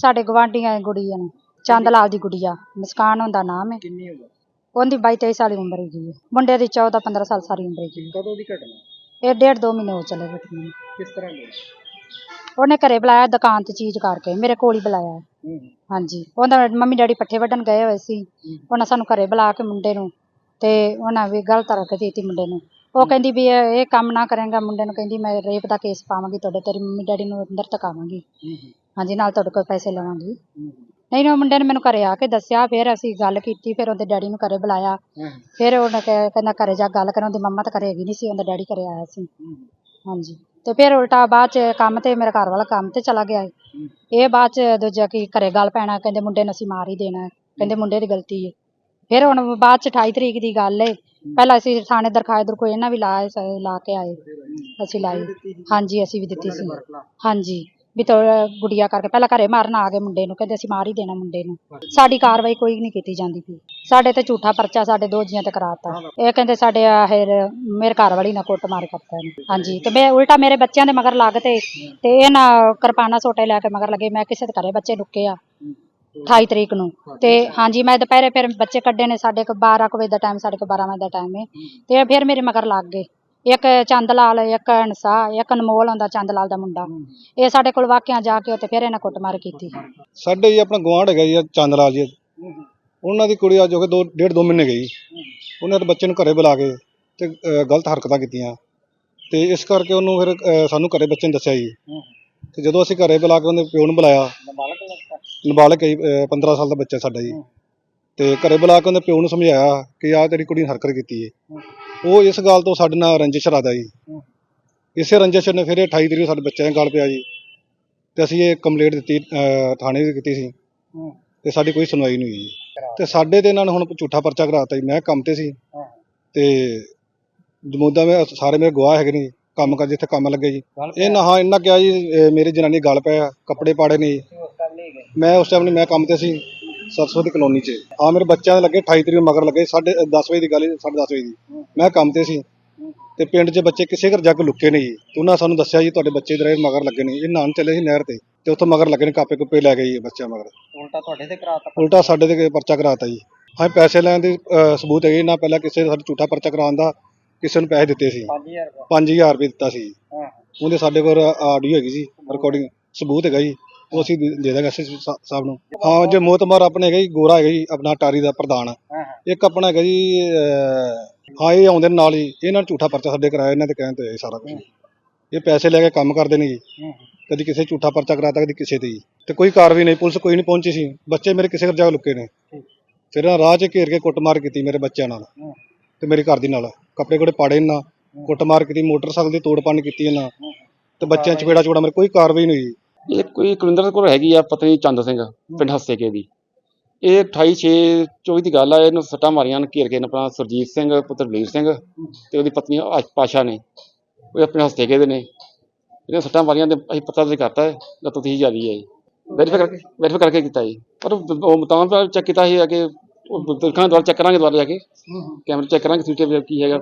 ਸਾਡੇ ਗਵਾਂਢੀਆਂ ਦੀ ਗੁੜੀਆ ਨੇ ਚੰਦ ਲਾਲ ਦੀ ਗੁੜੀਆ ਮੁਸਕਾਨ ਹੁੰਦਾ ਨਾਮ ਹੈ। ਕਿੰਨੀ ਉਮਰ? ਉਹਦੀ 22 23 ਸਾਲ ਦੀ ਉਮਰ ਹੈਗੀ ਹੈ। ਮੁੰਡੇ ਦੀ 14 15 ਸਾਲ ਸਾਰੀ ਉਮਰ ਹੈਗੀ ਹੈ। ਕਦੋਂ ਦੀ ਘਟਨਾ? ਇਹ ਡੇਢ ਦੋ ਮਹੀਨੇ ਹੋ ਚਲੇ ਬੈਠੇ ਨੂੰ। ਕਿਸ ਤਰ੍ਹਾਂ ਦੀ ਉਹਨੇ ਘਰੇ ਬੁਲਾਇਆ ਦੁਕਾਨ ਤੇ ਚੀਜ਼ ਕਰਕੇ ਮੇਰੇ ਕੋਲ ਹੀ ਬੁਲਾਇਆ। ਹੂੰ। ਹਾਂਜੀ। ਉਹਦਾ ਮੰਮੀ ਡੈਡੀ ਪੱਠੇ ਵੱਢਣ ਗਏ ਹੋਏ ਸੀ। ਉਹਨਾਂ ਸਾਨੂੰ ਘਰੇ ਬੁਲਾ ਕੇ ਮੁੰਡੇ ਨੂੰ ਤੇ ਉਹਨਾਂ ਵੀ ਗਲਤ ਰੱਖ ਦਿੱਤੀ ਮੁੰਡੇ ਨੂੰ। ਉਹ ਕਹਿੰਦੀ ਵੀ ਇਹ ਇਹ ਕੰਮ ਨਾ ਕਰੇਗਾ ਮੁੰਡੇ ਨੂੰ ਕਹਿੰਦੀ ਮੈਂ ਰੇਪ ਦਾ ਕੇਸ ਪਾਵਾਂਗੀ ਤੁਹਾਡੇ ਤੇਰੀ ਮੰਮੀ ਡੈਡੀ ਨੂੰ ਅੰਦਰ ਤਕਾਵਾਂਗੀ ਹਾਂਜੀ ਨਾਲ ਤੁਹਾਡੇ ਕੋਲ ਪੈਸੇ ਲਵਾਂਗੀ। ਨਹੀਂ ਨਾ ਮੁੰਡੇ ਨੇ ਮੈਨੂੰ ਘਰੇ ਆ ਕੇ ਦੱਸਿਆ ਫਿਰ ਅਸੀਂ ਗੱਲ ਕੀਤੀ ਫਿਰ ਉਹਦੇ ਡੈਡੀ ਨੂੰ ਘਰੇ ਬੁਲਾਇਆ। ਫਿਰ ਉਹਨੇ ਕਹਿ- ਕਹਿੰਦਾ ਘਰੇ ਜਾ ਗੱਲ ਕਰਨ ਉਹਦੀ ਮੰਮਾ ਤਾਂ ਘਰੇ ਹੈਗੀ ਨਹੀਂ ਸੀ ਉਹਦਾ ਡੈਡੀ ਘਰੇ ਆਇਆ ਸੀ। ਹਾਂਜੀ। ਤੇ ਫਿਰ ਉਲਟਾ ਬਾਅਦ ਚ ਕੰਮ ਤੇ ਮੇਰਾ ਘਰ ਵਾਲਾ ਕੰਮ ਤੇ ਚਲਾ ਗਿਆ। ਇਹ ਬਾਅਦ ਚ ਦੂਜਾ ਕੀ ਘਰੇ ਗੱਲ ਪੈਣਾ ਕਹਿੰਦੇ ਮੁੰਡੇ ਨੂੰ ਅਸੀਂ ਮਾਰ ਹੀ ਦੇਣਾ ਹੈ। ਕਹਿੰਦੇ ਮੁੰਡੇ ਦੀ ਗਲਤੀ ਹੈ ਫਿਰ ਹੁਣ ਬਾਅਦ ਚ 28 ਤਰੀਕ ਦੀ ਗੱਲ ਏ। ਪਹਿਲਾਂ ਅਸੀਂ ਥਾਣੇ ਦਰਖਾਸਤ ਦਰ ਕੋਈ ਇਹਨਾਂ ਵੀ ਲਾਏ ਸ- ਲਾ ਕੇ ਆਏ ਅਸੀਂ ਲਾਈ। ਹਾਂਜੀ ਅਸੀਂ ਵੀ ਦਿੱਤੀ ਸੀ। ਹਾਂਜੀ। ਵੀ ਤੋ ਗੁੜੀਆ ਕਰਕੇ ਪਹਿਲਾਂ ਘਰੇ ਮਾਰਨ ਆ ਗਏ ਮੁੰਡੇ ਨੂੰ, ਕਹਿੰਦੇ ਅਸੀਂ ਮਾਰ ਹੀ ਦੇਣਾ ਮੁੰਡੇ ਨੂੰ। ਸਾਡੀ ਕਾਰਵਾਈ ਕੋਈ ਨਹੀਂ ਕੀਤੀ ਜਾਂਦੀ ਪਈ। ਸਾਡੇ ਤੇ ਝੂਠਾ ਪਰਚਾ ਸਾਡੇ ਦੋ ਜੀਆਂ ਤੇ ਕਰਾਤਾ। ਇਹ ਕਹਿੰਦੇ ਸਾਡੇ ਆਹਰ ਮੇਰੇ ਘਰ ਵਾਲੀ ਨਾਲ ਕੁੱਟ ਮਾਰ ਕਰਤਾ ਇਹਨੇ। ਹਾਂਜੀ, ਤੇ ਮੈਂ ਉਲਟਾ ਮੇਰੇ ਬੱਚਿਆਂ ਦੇ ਮਗਰ ਲੱਗ ਤੇ ਤੇ ਇਹ ਨਾ ਕਿਰਪਾਨਾ ਸੋਟੇ ਲੈ ਕੇ ਮਗਰ ਲੱਗੇ। ਮੈਂ ਕਿਸੇ ਦੇ ਘਰੇ ਬੱਚੇ ਲੁੱਕੇ ਆ 28 ਤਰੀਕ ਨੂੰ। ਤੇ ਹਾਂਜੀ, ਮੈਂ ਦੁਪਹਿਰੇ ਫਿਰ ਬੱਚੇ ਕੱਢੇ ਨੇ ਸਾਡੇ ਕੋ 12 ਕੁ ਵਜੇ ਦਾ ਟਾਈਮ ਸਾਡੇ ਕੋ 12 ਵਜੇ ਦਾ ਟਾਈਮ ਹੈ ਤੇ ਫਿਰ ਮੇਰੇ ਮਗਰ ਲੱਗ ਗਏ। ਇੱਕ ਚੰਦ ਲਾਲ ਇੱਕ ਅਨਸਾ ਇੱਕ ਅਨਮੋਲ ਹੁੰਦਾ ਚੰਦ ਲਾਲ ਦਾ ਮੁੰਡਾ। ਇਹ ਸਾਡੇ ਕੋਲ ਵਾਕਿਆ ਜਾ ਕੇ ਉੱਤੇ ਫਿਰ ਇਹਨਾਂ ਕੁੱਟਮਾਰ ਕੀਤੀ। ਸਾਡੇ ਜੀ ਆਪਣਾ ਗੁਆਂਢ ਹੈਗਾ ਜੀ ਚੰਦ ਲਾਲ ਜੀ। ਉਹਨਾਂ ਦੀ ਕੁੜੀ ਅੱਜ ਹੋ ਕੇ ਦੋ ਡੇਢ ਦੋ ਮਹੀਨੇ ਗਈ। ਉਹਨੇ ਤਾਂ ਬੱਚੇ ਨੂੰ ਘਰੇ ਬੁਲਾ ਕੇ ਤੇ ਗਲਤ ਹਰਕਤਾਂ ਕੀਤੀਆਂ। ਤੇ ਇਸ ਕਰਕੇ ਉਹਨੂੰ ਫਿਰ ਸਾਨੂੰ ਘਰੇ ਬੱਚੇ ਨੇ ਦੱਸਿਆ ਜੀ। ਤੇ ਜਦੋਂ ਅਸੀਂ ਘਰੇ ਬੁਲਾ ਕੇ ਉਹਦੇ ਪਿਓ ਨੂੰ ਬੁਲਾਇਆ ਨਾਬਾਲਗ ਹੈ ਜੀ, ਅਹ, 15 ਸਾਲ ਦਾ ਬੱਚਾ ਸਾਡਾ ਜੀ। ਤੇ ਘਰੇ ਬੁਲਾ ਕੇ ਉਹਦੇ ਪਿਓ ਨੂੰ ਸਮਝਾਇਆ ਕਿ ਆਹ ਤੇਰੀ ਕੁੜੀ ਨੇ ਹਰਕਤ ਕੀਤੀ ਹੈ। ਉਹ ਇਸ ਗੱਲ ਤੋਂ ਸਾਡੇ ਨਾਲ ਰੰਜਿਸ਼ ਰੱਖਦਾ ਜੀ। ਇਸੇ ਰੰਜਿਸ਼ ਨੇ ਫਿਰ ਇਹ 28 ਤਰੀਕ ਨੂੰ ਸਾਡੇ ਬੱਚਿਆਂ ਦੇ ਗੱਲ ਪਿਆ ਜੀ। ਤੇ ਅਸੀਂ ਇਹ ਕੰਪਲੇਂਟ ਦਿੱਤੀ ਅਹ, ਥਾਣੇ ਵੀ ਕੀਤੀ ਸੀ। ਤੇ ਸਾਡੀ ਕੋਈ ਸੁਣਵਾਈ ਨਹੀਂ ਹੋਈ ਜੀ। ਤੇ ਸਾਡੇ ਤੇ ਇਹਨਾਂ ਨੇ ਹੁਣ ਝੂਠਾ ਪਰਚਾ ਕਰਾਤਾ ਜੀ। ਮੈਂ ਕੰਮ ਤੇ ਸੀ। ਤੇ ਜਮੂਦਾ ਮੈਂ ਸਾਰੇ ਮੇਰੇ ਗਵਾਹ ਹੈਗੇ ਨੇ ਕੰਮ ਕਰ ਜਿੱਥੇ ਕੰਮ ਲੱਗੇ ਜੀ। ਇਹ ਨਾ ਹਾਂ ਇਹਨਾਂ ਕਿਹਾ ਜੀ ਇਹ ਮੇਰੀ ਜਨਾਨੀ ਗੱਲ ਪਿਆ ਕੱਪੜੇ ਪਾੜੇ ਨੇ ਜੀ। ਮੈਂ ਉਸ ਟਾਈਮ ਨਹੀਂ ਮੈਂ ਕੰਮ ਤੇ ਸੀ। ਸਰਸੋਂ ਦੀ ਕਲੋਨੀ 'ਚ। ਆ ਮੇਰੇ ਬੱਚਿਆਂ ਦੇ ਲੱਗੇ 28 ਤਰੀਕ ਨੂੰ ਮਗਰ ਲੱਗੇ ਸਾਢੇ 10 ਵਜੇ ਦੀ ਗੱਲ ਹੈ ਸਾਢੇ ਦਸ ਵਜੇ ਦੀ। ਮੈਂ ਕੰਮ ਤੇ ਸੀ ਤੇ ਪਿੰਡ 'ਚ ਬੱਚੇ ਕਿਸੇ ਘਰ ਜਾ ਕੇ ਲੁੱਕੇ ਨੇ ਜੀ ਉਹਨਾਂ ਸਾਨੂੰ ਦੱਸਿਆ ਜੀ ਤੁਹਾਡੇ ਬੱਚੇ ਇਧਰ ਮਗਰ ਲੱਗੇ ਨੇ। ਇਹ ਨਾਨ ਚੱਲੇ ਸੀ ਨਹਿਰ ਤੇ ਤੇ ਉੱਥੋਂ ਮਗਰ ਲੱਗੇ ਨੇ ਕਾਪੇ ਕੁੱਪੇ ਲੈ ਗਏ ਜੀ ਬੱਚਿਆਂ ਮਗਰ। ਉਲਟਾ ਤੁਹਾਡੇ ਤੇ ਕਰਾਤਾ ਉਲਟਾ ਸਾਡੇ ਤੇ ਪਰਚਾ ਕਰਾਤਾ ਜੀ। ਹਾਂ ਪੈਸੇ ਲੈਣ ਦੀ ਸਬੂਤ ਹੈਗੇ ਨਾ। ਪਹਿਲਾਂ ਕਿਸੇ ਸਾਡੇ ਝੂਠਾ ਪਰਚਾ ਕਰਾਉਣ ਦਾ ਕਿਸੇ ਨੂੰ ਪੈਸੇ ਦਿੱਤੇ ਸੀ। 5000 ਰੁਪਏ। 5000 ਰੁਪਏ ਦਿੱਤਾ ਸੀ। ਹਾਂ ਉਹਦੇ ਸਾਡੇ ਕੋਲ ਆਡੀਓ ਹੈਗੀ ਜੀ ਰਿਕਾਰਡਿੰਗ ਸਬੂਤ ਹੈਗਾ ਜੀ। ਉਹ ਅਸੀਂ ਦੇ ਦੇ ਦਾਂਗੇ ਐਸਐਸ ਸਾਹਿਬ ਨੂੰ। ਹਾਂ ਜੇ ਮੋਤਮਾਰ ਆਪਣੇ ਹੈਗਾ ਜੀ ਗੋਰਾ ਹੈਗਾ ਜੀ ਆਪਣਾ ਟਾਰੀ ਦਾ ਪ੍ਰਧਾਨ। ਹਾਂ ਇੱਕ ਆਪਣਾ ਹੈਗਾ ਜੀ ਅਹ, ਹਾਂ ਇਹ ਆਉਂਦੇ ਨੇ ਨਾਲ ਹੀ। ਇਹਨਾਂ ਨੇ ਝੂਠਾ ਪਰਚਾ ਸਾਡੇ ਕਰਾਇਆ ਇਹਨਾਂ ਦੇ ਕਹਿਣ ਤੇ ਜੀ ਸਾਰਾ ਕੁਝ ਇਹ ਪੈਸੇ ਲੈ ਕੇ ਕੰਮ ਕਰਦੇ ਨੇ ਜੀ। ਹਾਂ। ਕਦੀ ਕਿਸੇ ਝੂਠਾ ਪਰਚਾ ਕਰਾਤਾ ਕਦੀ ਕਿਸੇ ਤੇ ਜੀ। ਤੇ ਕੋਈ ਕਾਰਵਾਈ ਨਹੀਂ ਪੁਲਿਸ ਕੋਈ ਨਹੀਂ ਪਹੁੰਚੀ ਸੀ। ਬੱਚੇ ਮੇਰੇ ਕਿਸੇ ਘਰ ਜਾ ਕੇ ਲੁਕੇ ਨੇ। ਫਿਰ ਇਹਨਾਂ ਰਾਹ 'ਚ ਘੇਰ ਕੇ ਕੁੱਟਮਾਰ ਕੀਤੀ ਮੇਰੇ ਬੱਚਿਆਂ ਨਾਲ। ਹਾਂ। ਤੇ ਮੇਰੀ ਘਰ ਦੀ ਨਾਲ। ਕੱਪੜੇ ਕੋੜੇ ਪਾੜੇ ਇਹਨਾਂ ਕੁੱਟਮਾਰ ਕੀਤੀ ਮੋਟਰਸਾਈਕਲ ਦੀ ਤੋੜ ਭੰਨ ਕੀਤੀ ਇਹਨਾਂ ਤੇ ਬੱਚਿਆਂ 'ਚ ਚਪੇੜਾ ਚੋੜਾ ਮੇਰੇ ਕੋਈ ਕਾਰਵਾਈ ਨਹੀਂ ਹੋਈ। ਇਹ ਕੋਈ ਕੁਲਿੰਦਰ ਕੋਲ ਹੈਗੀ ਆ ਪਤਨੀ ਚੰਦ ਸਿੰਘ ਪਿੰਡ ਹੱਸੇਕੇ ਦੀ। ਇਹ 28 6 24 ਦੀ ਗੱਲ ਆ ਇਹਨੂੰ ਸੱਟਾਂ ਮਾਰੀਆਂ ਨੇ ਘੇਰ ਕੇ ਨੇ ਆਪਣਾ ਸੁਰਜੀਤ ਸਿੰਘ ਪੁੱਤਰ ਬਲੀਰ ਸਿੰਘ ਤੇ ਉਹਦੀ ਪਤਨੀ ਪਾਸ਼ਾ ਨੇ। ਉਹ ਆਪਣੇ ਹੱਸੇਕੇ ਦੇ ਨੇ। ਇਹਨੇ ਸੱਟਾਂ ਮਾਰੀਆਂ ਤੇ ਅਸੀਂ ਪਤਾ ਤੇ ਕਰਤਾ ਹੈ ਲੱਤ ਤੁਸੀਂ ਜਾਰੀ ਹੈ ਜੀ ਵੈਰੀਫਾਈ ਕਰਕੇ ਵੈਰੀਫਾਈ ਕਰਕੇ ਕੀਤਾ ਜੀ ਪਰ ਉਹ ਉਹ ਤਾਂ ਚੈੱਕ ਕੀਤਾ ਸੀ ਕਿ ਉਹ ਦੇਖਾਂਗੇ ਦੁਬਾਰਾ ਚੈੱਕ ਕਰਾਂਗੇ ਦੁਬਾਰਾ ਜਾ ਕੇ। ਕੈਮਰੇ ਚੈੱਕ ਕਰਾਂਗੇ ਸੀਸੀਟੀਵੀ ਕੀ ਹੈਗਾ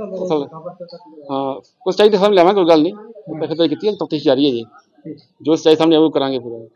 ਹਾਂ ਕੁਛ ਚਾਹੀਦਾ ਸਾਹਮਣੇ ਲਿਆਵਾਂਗੇ ਕੋਈ ਗੱਲ ਨਹੀਂ। ਵੈਰੀਫਾਈ ਕੀਤੀ ਹੈ ਤਫਤੀਸ਼ ਜਾਰੀ ਹੈ ਜੀ। ਜੋ ਸਹੀ ਸਾਹਮਣੇ ਆਊ ਕਰਾਂਗੇ ਪੂਰਾ